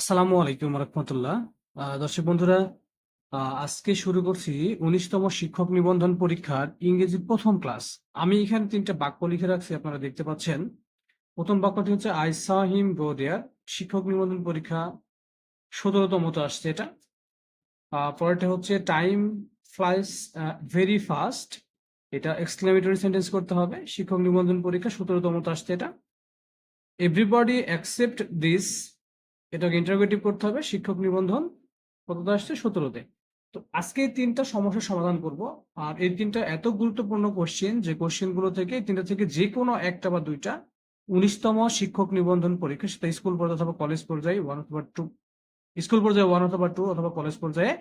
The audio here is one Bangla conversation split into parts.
আসসালামু আলাইকুম রহমতুল্লাহ। দর্শক বন্ধুরা আজকে শুরু করছি উনিশতম শিক্ষক নিবন্ধন পরীক্ষার ইংরেজি প্রথম ক্লাস। আমি এখানে তিনটা বাক্য লিখে রাখছি, আপনারা দেখতে পাচ্ছেন। প্রথম বাক্যটি হচ্ছে, আই সা হিম দেয়ার। শিক্ষক নিবন্ধন পরীক্ষা সতেরোতমত আসছে এটা। পরেরটা হচ্ছে, টাইম ফ্লাইস ভেরি ফাস্ট। এটা এক্সক্লেমেটরি সেন্টেন্স করতে হবে। শিক্ষক নিবন্ধন পরীক্ষা সতেরোতমত আসছে এটা। এভরিবডি অ্যাকসেপ্ট দিস এটাকে ইন্টারোগেটিভ করতে হবে, শিক্ষক নিবন্ধন কতটা আসছে? সতেরোতে। তো আজকে এই তিনটা সমস্যার সমাধান করব। আর এই তিনটা এত গুরুত্বপূর্ণ কোশ্চেন যে কোশ্চেনগুলো থেকে তিনটা থেকে যে কোনো একটা বা দুইটা উনিশতম শিক্ষক নিবন্ধন পরীক্ষা, সেটা স্কুল পর্যায়ে অথবা কলেজ পর্যায়ে ওয়ান অথবা টু স্কুল পর্যায়ে ওয়ান অথবা টু অথবা কলেজ পর্যায়ে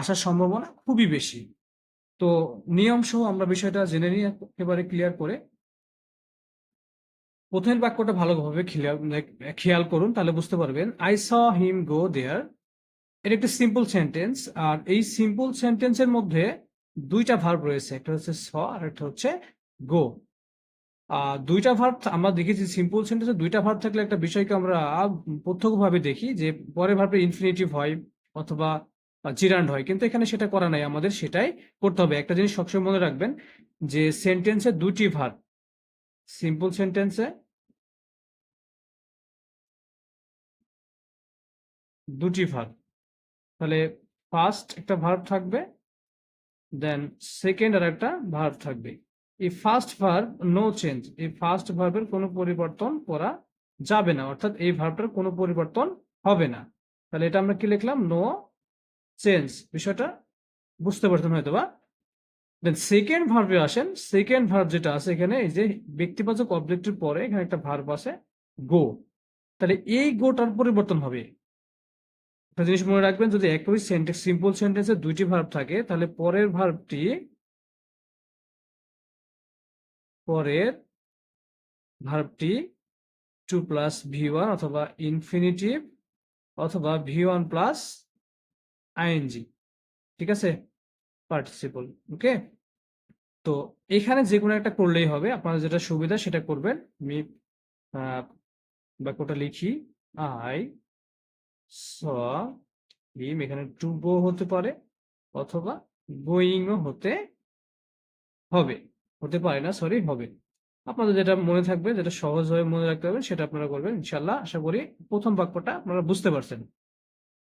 আসার সম্ভাবনা খুবই বেশি। তো নিয়ম সহ আমরা বিষয়টা জেনে নিই একেবারে ক্লিয়ার করে প্রথমের বাক্যটা ভালোভাবে খেয়াল করুন, তাহলে বুঝতে পারবেন। আই স হিম গো দেয়ার এটা একটা সিম্পল সেন্টেন্স আর এই সিম্পল সেন্টেন্সের মধ্যে দুইটা ভার্ব রয়েছে, একটা হচ্ছে স আর একটা হচ্ছে গো দুইটা ভার্ব আমরা দেখেছি সিম্পল সেন্টেন্সে দুইটা ভার্ব থাকলে একটা বিষয়কে আমরা প্রত্যক্ষভাবে দেখি যে পরের ভার্বে ইনফিনিটিভ হয় অথবা জিরান্ড হয়, কিন্তু এখানে সেটা করা নাই, আমাদের সেটাই করতে হবে। একটা জিনিস সবসময় মনে রাখবেন যে সেন্টেন্সে দুটি ভার্ব সিম্পল সেন্টেন্সে দুটি ভার্ব তাহলে ফার্স্ট একটা ভার্ব থাকবে দেন সেকেন্ড আর একটা ভার্ব থাকবে। এই ফার্স্ট ভার্ব নো চেঞ্জ এই ফার্স্ট ভার্বের কোনো পরিবর্তন করা যাবে না, অর্থাৎ এই ভার্বটার কোনো পরিবর্তন হবে না। তাহলে এটা আমরা কি লিখলাম? নো চেঞ্জ বিষয়টা বুঝতে পারছেন হয়তো বা দেন সেকেন্ড ভার্বে আসেন সেকেন্ড ভার্ব যেটা আছে এখানে, এই যে ব্যক্তিবাচক অবজেক্টের পরে এখানে একটা ভার্ব আছে গো তাহলে এই গোটার পরিবর্তন হবে। একটা জিনিস মনে রাখবেন, যদি একই সেন্টেন্স সিম্পল সেন্টেন্সে দুইটি ভার্ব থাকে, তাহলে পরের ভার্বটি পরের ভার্বটি টু প্লাস ভি ওয়ান অথবা ইনফিনিটিভ অথবা ভি ওয়ান প্লাস আইএনজি ঠিক আছে? পার্টিসিপল ওকে তো এখানে যে কোনো একটা করলেই হবে, আপনার যেটা সুবিধা সেটা করবেন। আমি বাক্যটা লিখি আই স হিম এখানে গো হতে পারে অথবা গোয়িংও হতে হবে। হতে পারে না সরি হবে। আপনাদের যেটা মনে থাকবে, যেটা সহজভাবে মনে রাখতে হবে, সেটা আপনারা করবেন ইনশাল্লাহ আশা করি প্রথম বাক্যটা আপনারা বুঝতে পারছেন।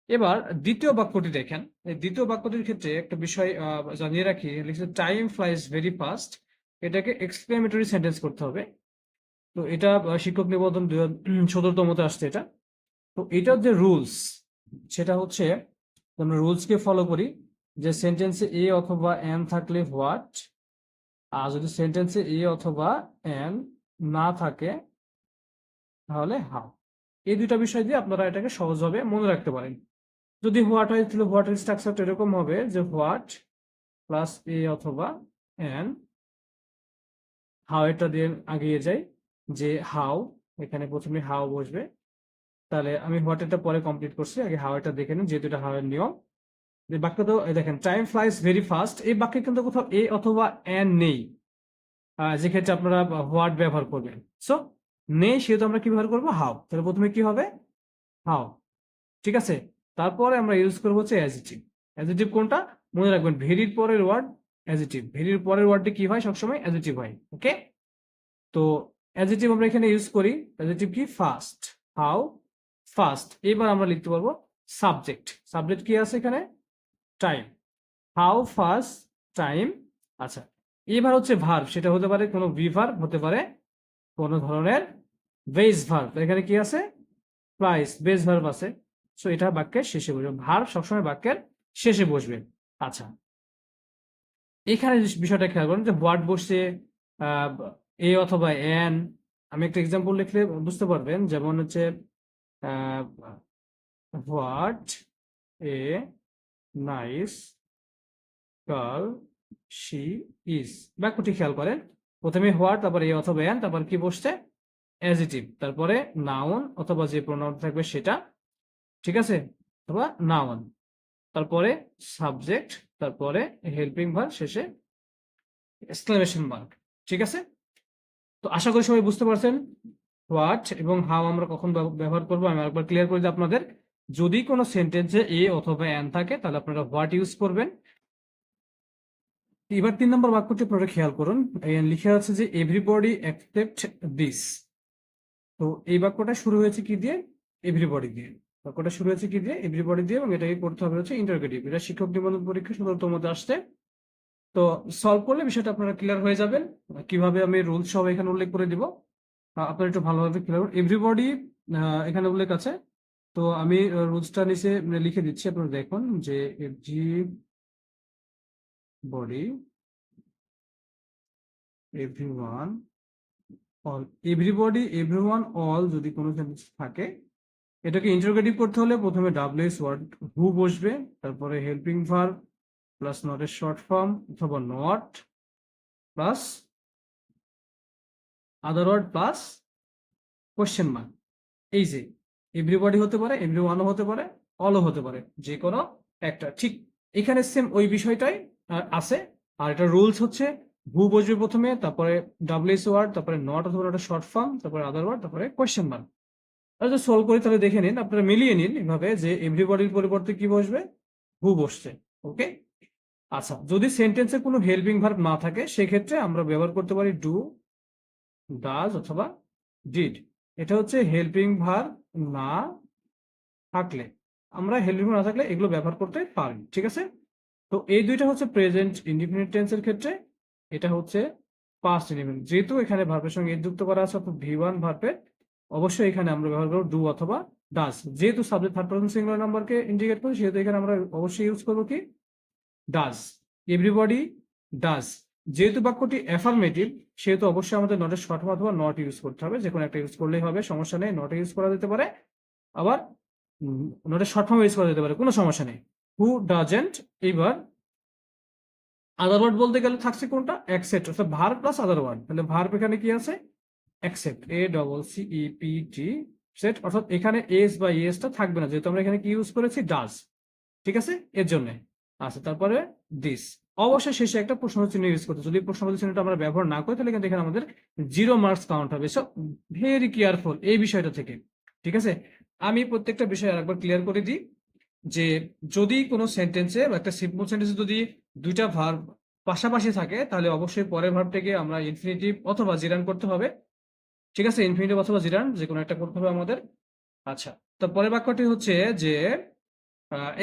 এবার দ্বিতীয় বাক্যটি দেখেন। দ্বিতীয় বাক্যটির ক্ষেত্রে একটা বিষয় জানিয়ে রাখি, লিখছে টাইম ফ্লাইজ ভেরি ফাস্ট এটাকে এক্সক্লেমেটরি সেন্টেন্স করতে হবে। তো এটা শিক্ষক নিবন্ধন দুই সতেরোতমতে আসছে এটা। তো এটার যে রুলস সেটা হচ্ছে আমরা রুলসকে ফলো করি যে সেন্টেন্সে এ অথবা এন থাকলে হোয়াট আর যদি সেন্টেন্সে এ অথবা এন না থাকে, তাহলে হাউ এই দুইটা বিষয় দিয়ে আপনারা এটাকে সহজভাবে মনে রাখতে পারেন। যদি হোয়াট হয়, তাহলে হোয়াট এর স্ট্রাকচারটা এরকম হবে যে হোয়াট প্লাস এ অথবা এন হাউ এটা দিয়ে আগিয়ে যাই যে হাউ এখানে প্রথমে হাউ বসবে। তাহলে আমি হোয়াট পরে কমপ্লিট করছি আগে হাউ এটা দেখে নিন যেহেতু এটা হাউ এর নিয়ম বাক্য তো দেখেন টাইম ফ্লাইজ ভেরি ফাস্ট এই বাক্যে কিন্তু কোথাও এ অথবা এন নেই। আহ, যে ক্ষেত্রে আপনারা হোয়াট ব্যবহার করবেন। সো নেই সেহেতু আমরা কি ব্যবহার করব? হাও তাহলে প্রথমে কি হবে? হাও ঠিক আছে? তারপরে আমরা ইউজ করব হচ্ছে অ্যাজিটিভ অ্যাজিটিভ কোনটা? মনে রাখবেন ভেরির পরের ওয়ার্ড অ্যাজিটিভ ভেরির পরের ওয়ার্ডটি কি হয়? সবসময় অ্যাজিটিভ হয় ওকে তো অ্যাজিটিভ আমরা এখানে ইউজ করি। অ্যাজিটিভ কি? ফাস্ট হাউ ফাস্ট এবার আমরা লিখতে পারব সাবজেক্ট সাবজেক্ট কি আছে এখানে? টাইম হাউ ফাস্ট টাইম আচ্ছা এবার হচ্ছে ভার্ব সেটা হতে পারে কোনো ভিভার্ব হতে পারে কোনো ধরনের বেস ভার্ব এখানে কি আছে? প্রাইস বেস ভার্ব আছে। সো এটা বাক্যের শেষে বসবে। ভার্ব সবসময় বাক্যের শেষে বসবে। আচ্ছা এখানে বিষয়টা খেয়াল করুন যে হোয়াট বসছে এ অথবা এন আমি একটা এক্সাম্পল লিখলে বুঝতে পারবেন। যেমন হচ্ছে what a nice girl she is বাক্যটি খেয়াল করেন। প্রথমে হোয়াট তারপর এ অথবা এন তারপর কি বসছে? অ্যাজিটিভ তারপরে নাউন অথবা যে প্রোনাউন থাকবে সেটা। ঠিক আছে? অথবা নাউন তারপরে সাবজেক্ট তারপরে হেল্পিং ভার্ব শেষে এক্সক্লামেশন মার্ক ঠিক আছে? তো আশা করি সবাই বুঝতে পারছেন। হোয়াট এবং হাউ আমরা কখন ব্যবহার করব, আমি একবার ক্লিয়ার করে দিই আপনাদের। যদি কোনো সেন্টেন্সে এ অথবা এন থাকে, তাহলে আপনারা হোয়াট ইউজ করবেন। এবার তিন নম্বর বাক্যটি আপনারা খেয়াল করুন। লিখে আছে যে এভরিবডি অ্যাকসেপ্ট দিস তো এই বাক্যটা শুরু হয়েছে কি দিয়ে? এভরিবডি দিয়ে। বাক্যটা শুরু হয়েছে কি দিয়ে? এভরিবডি দিয়ে এবং এটাকে করতে হবে হচ্ছে ইন্টারগেটিভ এটা শিক্ষক নিবন্ধন পরীক্ষা মধ্যে আসছে। তো সলভ করলে বিষয়টা আপনারা ক্লিয়ার হয়ে যাবেন। কীভাবে আমি রুলস সব এখানে উল্লেখ করে দিব। আপনারা একটু ভালোভাবে করুন এভরিবডি এখানে উল্লেখ আছে। তো আমি রুলসটা নিচে লিখে দিচ্ছি, আপনারা দেখুন যে F G body everyone all everybody everyone all যদি কোনো সেন্টেন্স থাকে, এটাকে ইন্টারোগেটিভ করতে হলে প্রথমে ডাব্লিউএস ওয়ার্ড হু বসবে, তারপরে হেল্পিং ভার্ব প্লাস নটের শর্ট ফর্ম অথবা not plus other word plus question mark এই যে এভরিবডি হতে পারে এভরি ওয়ানও হতে পারে অলও হতে পারে যে কোনো একটা। ঠিক এখানে সেম ওই বিষয়টাই আছে। আর এটা রুলস হচ্ছে ভু বসবে প্রথমে, তারপরে ডাব্লিউএস ওয়ার্ড তারপরে নট অথবা একটা শর্ট ফর্ম তারপরে আদার ওয়ার্ড তারপরে কোশ্চেন মার্ক যদি সলভ করি তাহলে দেখে নিন, আপনারা মিলিয়ে নিন এভাবে যে এভরিবডির পরিবর্তে কি বসবে হু বসছে ওকে আচ্ছা যদি সেন্টেন্সে কোনো হেল্পিং ভার্ব না থাকে, সেক্ষেত্রে আমরা ব্যবহার করতে পারি ডু ডাজ অথবা ডিড এটা হচ্ছে হেল্পিং ভার না থাকলে। আমরা হেল্পিং না থাকলে এগুলো ব্যবহার করতে পারি ঠিক আছে? তো এই দুইটা হচ্ছে প্রেজেন্ট ইন্ডিপেন্ডেন্ট ক্ষেত্রে, এটা হচ্ছে পাস্ট ইন্ডিপেন্ডেন্ট যেহেতু এখানে ভার্বের সঙ্গে যুক্ত করা আছে অর্থাৎ ভি ওয়ান ভার্বের অবশ্যই এখানে আমরা ব্যবহার করব ডু অথবা ডাস যেহেতু সাবজেক্ট থার্ড পার্সন সিঙ্গুলার নাম্বারকে ইন্ডিকেট করি, সেহেতু এখানে আমরা অবশ্যই ইউজ করব কি? ডাস এভরিবডি ডাস যেহেতু বাক্যটি অ্যাফার্মেটিভ সেহেতু অবশ্যই আমাদের নটের শর্ট ফর্ম অথবা নট ইউজ করতে হবে। যে কোনো একটা ইউজ করলেই হবে, সমস্যা নেই নট ইউজ করা যেতে পারে। আবার নটের শর্ট ফর্ম ইউজ করা যেতে পারে, কোনো সমস্যা নেই। হু ডাজেন্ট এইবার আদার ওয়ার্ড বলতে গেলে থাকছে কোনটা? অ্যাকসেপ্ট অর্থাৎ ভার প্লাস আদার ওয়ার্ড তাহলে ভার্ব এখানে কি আছে? Accept A double C E P T set অর্থাৎ এখানে এস বা ইএসটা থাকবে না। যেহেতু আমরা এখানে কি ইউজ করেছি? ডাজ ঠিক আছে? এর জন্য। আচ্ছা তারপরে দিস অবশ্যই শেষে একটা প্রশ্ন চিহ্ন ইউজ করতে। যদি প্রশ্ন চিহ্নটা আমরা ব্যবহার না করি, তাহলে কিন্তু এখানে আমাদের জিরো মার্কস কাউন্ট হবে। সো ভেরি কেয়ারফুল এই বিষয়টা থেকে, ঠিক আছে? আমি প্রত্যেকটা বিষয় আরেকবার ক্লিয়ার করে দিই যে যদি কোনো সেন্টেন্সে বা একটা সিম্পল সেন্টেন্সে যদি দুইটা ভার্ব পাশাপাশি থাকে, তাহলে অবশ্যই পরের ভার্বটাকে আমরা ইনফিনিটিভ অথবা জিরান করতে হবে। ঠিক আছে? ইনফিনিটিভ অথবা জিরান যে কোনো একটা করতে হবে আমাদের। আচ্ছা তো পরের বাক্যটি হচ্ছে যে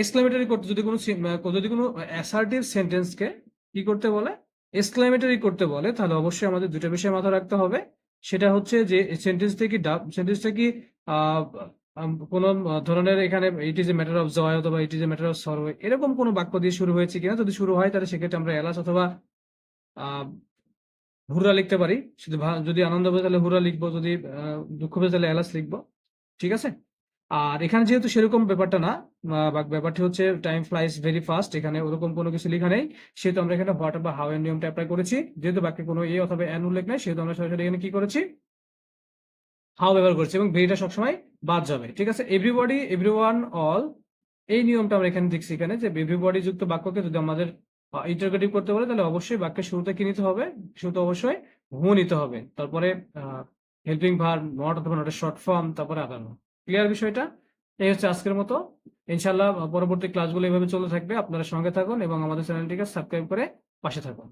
এক্সক্লামেটরি করতে যদি কোনো যদি কোনো অ্যাসার্টিভ সেন্টেন্সকে কি করতে বলে? এক্সক্লামেটরি করতে বলে, তাহলে অবশ্যই আমাদের দুটো বিষয় মাথায় রাখতে হবে। সেটা হচ্ছে যে সেন্টেন্সটা কি সেন্টেন্সটা কি কোনো ধরনের এখানে it is a matter of joy অথবা it is a matter of sorrow এরকম কোনো বাক্য দিয়ে শুরু হয়েছে কিনা? যদি শুরু হয়, তাহলে সেক্ষেত্রে আমরা এলাস অথবা হুররা লিখতে পারি। যদি আনন্দ হবে, তাহলে হুররা লিখব। যদি দুঃখ হবে, তাহলে এলাস লিখব। ঠিক আছে? আর এখানে যেহেতু সেরকম ব্যাপারটা না ব্যাপারটি হচ্ছে টাইম ফ্লাইস ভেরি ফাস্ট এখানে ওরকম কোনো কিছু লেখা নেই। সেহেতু আমরা এখানে হোয়াট বা হাউ এর নিয়মটা অ্যাপ্লাই করেছি। যেহেতু বাক্যে কোনো এ অথবা এন উল্লেখ নেই, সেহেতু আমরা সরাসরি এখানে কি করেছি? হাউ ব্যবহার করছি এবং ভেরিটা সবসময় বাদ যাবে, ঠিক আছে? এভরিবডি এভরিওয়ান অল এই নিয়মটা আমরা এখানে দেখছি এখানে যে এভরিবডি যুক্ত বাক্যকে যদি আমাদের ইন্টারগ্রেটিভ করতে বলে, তাহলে অবশ্যই বাক্যের শুরুতে কি নিতে হবে? শুরুতে অবশ্যই হু নিতে হবে। তারপরে হেল্পিং ভার নট অথবা নটের শর্ট ফর্ম তারপরে আদার ক্লিয়ার বিষয়টা? এই হচ্ছে আজকের মতো। ইনশাল্লাহ পরবর্তী ক্লাসগুলো এইভাবে চলতে থাকবে। আপনারা সঙ্গে থাকুন এবং আমাদের চ্যানেলটিকে সাবস্ক্রাইব করে পাশে থাকুন।